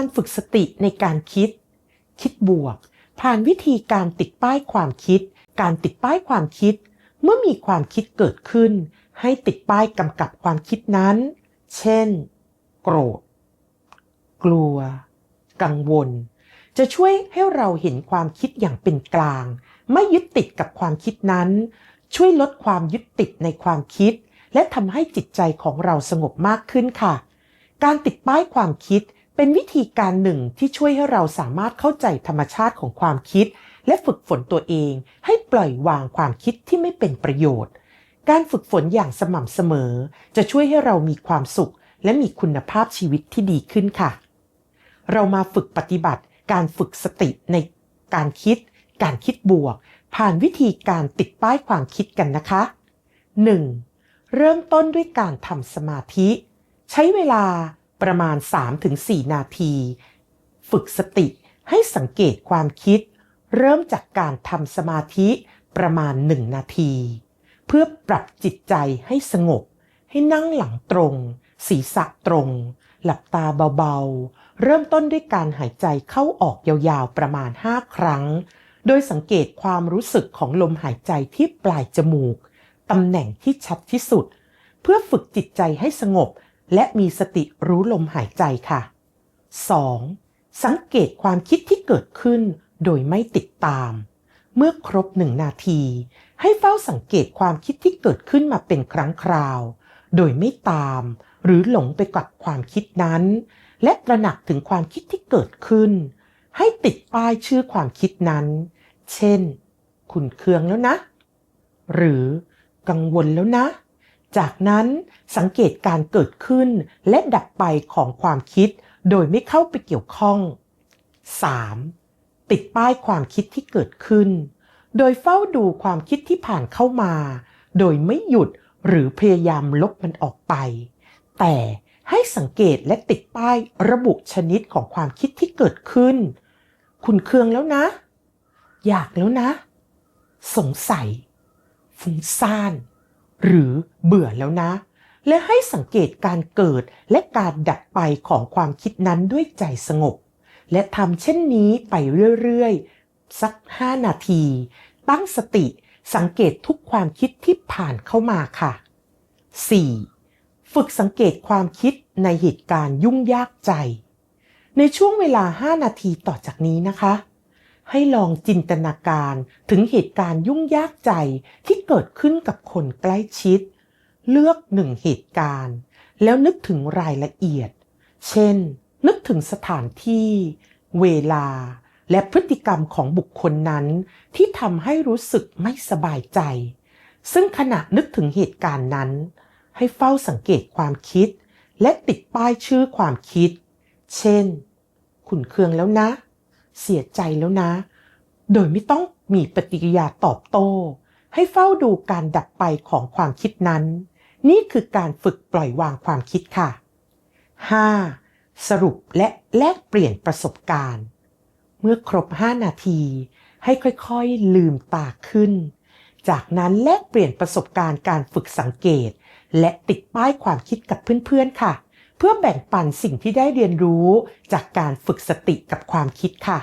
การฝึกสติในการคิด คิดบวก ผ่านวิธีการติดป้ายความคิด การติดป้ายความคิด เมื่อมีความคิดเกิดขึ้น ให้ติดป้ายกำกับความคิดนั้น เช่น โกรธ กลัว กังวล จะช่วยให้เราเห็นความคิดอย่างเป็นกลาง ไม่ยึดติดกับความคิดนั้น ช่วยลดความยึดติดในความคิด และทำให้จิตใจของเราสงบมากขึ้นค่ะ การติดป้ายความคิด เป็นวิธีการหนึ่งที่ช่วยให้เราสามารถเข้าใจธรรมชาติของความคิด และฝึกฝนตัวเอง ให้ปล่อยวางความคิดที่ไม่เป็นประโยชน์ การฝึกฝนอย่างสม่ำเสมอ จะช่วยให้เรามีความสุข และมีคุณภาพชีวิตที่ดีขึ้นค่ะ เรามาฝึกปฏิบัติการฝึกสติในการคิด การคิดบวก ผ่านวิธีการติดป้ายความคิดกันนะคะ 1. เริ่มต้นด้วยการทำสมาธิ ใช้เวลา ประมาณ 3-4 นาที ฝึกสติให้สังเกตความคิด เริ่มจากการทำสมาธิประมาณ 1 นาที เพื่อปรับจิตใจให้สงบ ให้นั่งหลังตรง ศีรษะตรง หลับตาเบาๆ เริ่มต้นด้วยการหายใจเข้าออกยาวๆประมาณ 5 ครั้ง โดยสังเกตความรู้สึกของลมหายใจที่ปลายจมูกตำแหน่งที่ชัดที่สุด เพื่อฝึกจิตใจให้สงบ และมีสติรู้ลมหายใจค่ะ 2. สังเกตความคิดที่เกิดขึ้นโดยไม่ติดตาม เมื่อครบหนึ่งนาที ให้เฝ้าสังเกตความคิดที่เกิดขึ้นมาเป็นครั้งคราว โดยไม่ตาม หรือหลงไปกับความคิดนั้น และตระหนักถึงความคิดที่เกิดขึ้น ให้ติดป้ายชื่อความคิดนั้น เช่น คุณเคืองแล้วนะ หรือกังวลแล้วนะ จากนั้นสังเกตการเกิดขึ้นและดับไปของความคิดโดยไม่เข้าไปเกี่ยวข้อง 3. ติดป้ายความคิดที่เกิดขึ้น โดยเฝ้าดูความคิดที่ผ่านเข้ามา โดยไม่หยุดหรือพยายามลบมันออกไป แต่ให้สังเกตและติดป้ายระบุชนิดของความคิดที่เกิดขึ้น คุณเคืองแล้วนะ อยากแล้วนะ สงสัย ฟุ้งซ่าน หรือเบื่อแล้วนะ และให้สังเกตการเกิดและการดับไปของความคิดนั้นด้วยใจสงบ และทำเช่นนี้ไปเรื่อยๆ สัก 5 นาที ตั้งสติสังเกตทุกความคิดที่ผ่านเข้ามาค่ะ 4. ฝึกสังเกตความคิดในเหตุการณ์ยุ่งยากใจ ในช่วงเวลา 5 นาทีต่อจากนี้นะคะ ให้ลองจินตนาการถึงเหตุการณ์ยุ่งยากใจที่เกิดขึ้นกับคนใกล้ชิด เลือกหนึ่งเหตุการณ์ แล้วนึกถึงรายละเอียด เช่น นึกถึงสถานที่ เวลา และพฤติกรรมของบุคคลนั้น ที่ทำให้รู้สึกไม่สบายใจ ซึ่งขณะนึกถึงเหตุการณ์นั้น ให้เฝ้าสังเกตความคิด และติดป้ายชื่อความคิด เช่น ขุนเคืองแล้วนะ เสียใจแล้วนะ โดยไม่ต้องมีปฏิกิริยาตอบโต้ ให้เฝ้าดูการดับไปของความคิดนั้น นี่คือการฝึกปล่อยวางความคิดค่ะ 5. สรุปและแลกเปลี่ยนประสบการณ์ เมื่อครบ 5 นาที ให้ค่อยๆ ลืมตาขึ้น จากนั้นแลกเปลี่ยนประสบการณ์การฝึกสังเกต และติดป้ายความคิดกับเพื่อนๆค่ะ เพื่อแบ่งปันสิ่งที่ได้เรียนรู้จากการฝึกสติกับความคิดค่ะ